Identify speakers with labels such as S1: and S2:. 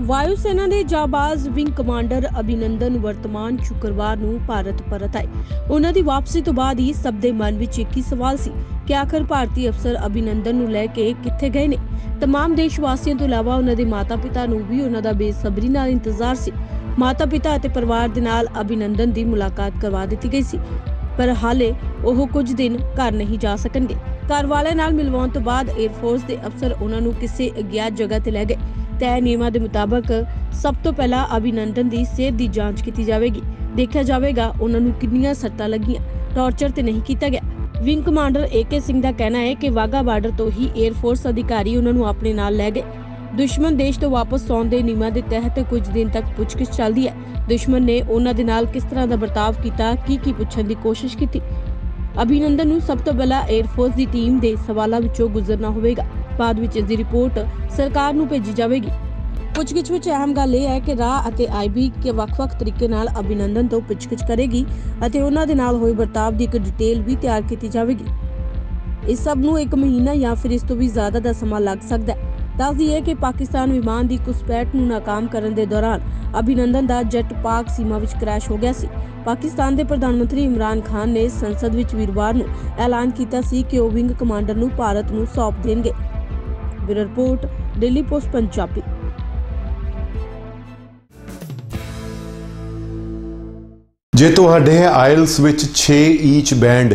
S1: ਵਾਯੂ ਸੈਨਾ ਦੇ ਜਾਬਾਜ਼ ਵਿੰਗ ਕਮਾਂਡਰ ਅਭਿਨੰਦਨ ਵਰਤਮਾਨ ਸ਼ੁੱਕਰਵਾਰ ਨੂੰ ਭਾਰਤ ਪਰਤ ਆਏ। ਉਹਨਾਂ ਦੀ ਵਾਪਸੀ ਤੋਂ ਬਾਅਦ ਹੀ ਸਭ ਦੇ ਮਨ ਵਿੱਚ ਇੱਕ ਹੀ ਸਵਾਲ ਸੀ ਕਿ ਆਖਰ ਭਾਰਤੀ ਅਫਸਰ ਅਭਿਨੰਦਨ ਨੂੰ ਲੈ ਕੇ ਕਿੱਥੇ ਗਏ ਨੇ? तमाम ਦੇਸ਼ ਵਾਸੀਆਂ ਤੋਂ ਇਲਾਵਾ ਉਹਨਾਂ ਦੇ ਮਾਤਾ-ਪਿਤਾ ਨੂੰ ਵੀ ਉਹਨਾਂ ਦਾ ਬੇਸਬਰੀ ਨਾਲ ਇੰਤਜ਼ਾਰ ਸੀ। ਮਾਤਾ-ਪਿਤਾ ਅਤੇ ਪਰਿਵਾਰ ਦੇ ਨਾਲ ਅਭਿਨੰਦਨ ਦੀ ਮੁਲਾਕਾਤ ਕਰਵਾ ਦਿੱਤੀ ਗਈ ਸੀ। ਪਰ ਹਾਲੇ ਉਹ ਕੁਝ ਦਿਨ ਘਰ ਨਹੀਂ ਜਾ ਸਕਣਗੇ। ਘਰ ਵਾਲਿਆਂ ਨਾਲ ਮਿਲਵਾਉਣ ਤੋਂ ਬਾਅਦ 에ਅਰ ਫੋਰਸ ਦੇ ਅਫਸਰ ਉਹਨਾਂ ਨੂੰ ਕਿਸੇ ਅਗਿਆਤ ਜਗ੍ਹਾ ਤੇ ਲੈ ਗਏ। ਤੈਅ ਨਿਯਮਾਂ ਦੇ ਮੁਤਾਬਕ ਸਭ ਤੋਂ ਪਹਿਲਾਂ ਅਭਿਨੰਦਨ ਦੀ ਸਿਹਤ ਦੀ ਜਾਂਚ ਕੀਤੀ ਜਾਵੇਗੀ। ਦੇਖਿਆ ਜਾਵੇਗਾ ਉਹਨਾਂ ਨੂੰ ਕਿੰਨੀਆਂ ਸੱਟਾਂ ਲੱਗੀਆਂ। ਟਾਰਚਰ ਤੇ ਨਹੀਂ ਕੀਤਾ ਗਿਆ। ਵਿੰਗ ਕਮਾਂਡਰ ਏਕੇ ਸਿੰਘ ਦਾ ਕਹਿਣਾ ਹੈ ਕਿ ਵਾਗਾ ਬਾਰਡਰ ਤੋਂ ਹੀ 에ਅਰਫੋਰਸ ਅਧਿਕਾਰੀ ਉਹਨਾਂ ਨੂੰ ਆਪਣੇ ਨਾਲ ਲੈ ਗਏ। ਦੁਸ਼ਮਣ ਦੇਸ਼ ਤੋਂ ਵਾਪਸ ਆਉਣ ਦੇ ਨਿਯਮਾਂ ਦੇ ਤਹਿਤ ਕੁਝ ਦਿਨ ਤੱਕ ਪੁੱਛਗਿੱਛ ਚੱਲਦੀ ਹੈ। ਦੁਸ਼ਮਣ ਨੇ ਉਹਨਾਂ ਦੇ ਨਾਲ ਕਿਸ ਤਰ੍ਹਾਂ ਦਾ ਵਰਤਾਵ ਕੀਤਾ ਕੀ ਕੀ ਪੁੱਛਣ ਦੀ ਕੋਸ਼ਿਸ਼ ਕੀਤੀ? ਅਭਿਨੰਦਨ ਨੂੰ ਸਭ ਤੋਂ ਪਹਿਲਾਂ 에ਅਰਫੋਰਸ ਦੀ ਟੀਮ ਦੇ ਸਵਾਲਾਂ ਵਿੱਚੋਂ ਗੁਜ਼ਰਨਾ ਹੋਵੇਗਾ। ਬਾਅਦ ਵਿੱਚ ਇਸ ਦੀ ਰਿਪੋਰਟ ਸਰਕਾਰ ਨੂੰ ਭੇਜੀ ਜਾਵੇਗੀ। ਪੁੱਛਗਿੱਛ ਵਿੱਚ ਅਹਿਮ ਗੱਲ ਇਹ ਹੈ ਕਿ ਰਾਹ ਅਤੇ ਆਈਬੀ ਕੇ ਵੱਖ-ਵੱਖ ਤਰੀਕੇ ਨਾਲ ਅਭਿਨੰਦਨ ਤੋਂ ਪੁੱਛਗਿੱਛ ਕਰੇਗੀ ਅਤੇ ਉਹਨਾਂ ਦੇ ਨਾਲ ਹੋਏ ਵਰਤਾਵ ਦੀ ਇੱਕ ਡਿਟੇਲ ਵੀ ਤਿਆਰ ਕੀਤੀ ਜਾਵੇਗੀ। ਇਸ ਸਭ ਨੂੰ ਇੱਕ ਮਹੀਨਾ ਜਾਂ ਫਿਰ ਇਸ ਤੋਂ ਵੀ ਜ਼ਿਆਦਾ ਦਾ ਸਮਾਂ ਲੱਗ ਸਕਦਾ ਹੈ। ਦੱਸ ਦਈਏ ਕਿ ਪਾਕਿਸਤਾਨ ਵਿਮਾਨ ਦੀ ਘੁਸਪੈਠ ਨੂੰ ਨਾਕਾਮ ਕਰਨ ਦੇ ਦੌਰਾਨ ਅਭਿਨੰਦਨ ਦਾ ਜੈਟ ਪਾਕ ਸੀਮਾ ਵਿੱਚ ਕ੍ਰੈਸ਼ ਹੋ ਗਿਆ ਸੀ। ਪਾਕਿਸਤਾਨ ਦੇ ਪ੍ਰਧਾਨ ਮੰਤਰੀ ਇਮਰਾਨ ਖਾਨ ਨੇ ਸੰਸਦ ਵਿੱਚ ਵੀਰਵਾਰ ਨੂੰ ਐਲਾਨ ਕੀਤਾ ਸੀ ਕਿ ਉਹ ਵਿੰਗ ਕਮਾਂਡਰ ਨੂੰ ਭਾਰਤ ਨੂੰ ਸੌਂਪ ਦੇਣਗੇ। Bureau report Delhi post, Punjabi.
S2: ਜੇ ਤੁਹਾਡੇ ਹੈ ਆਇਲਸ ਵਿੱਚ 6 ਈਚ ਬੈਂਡ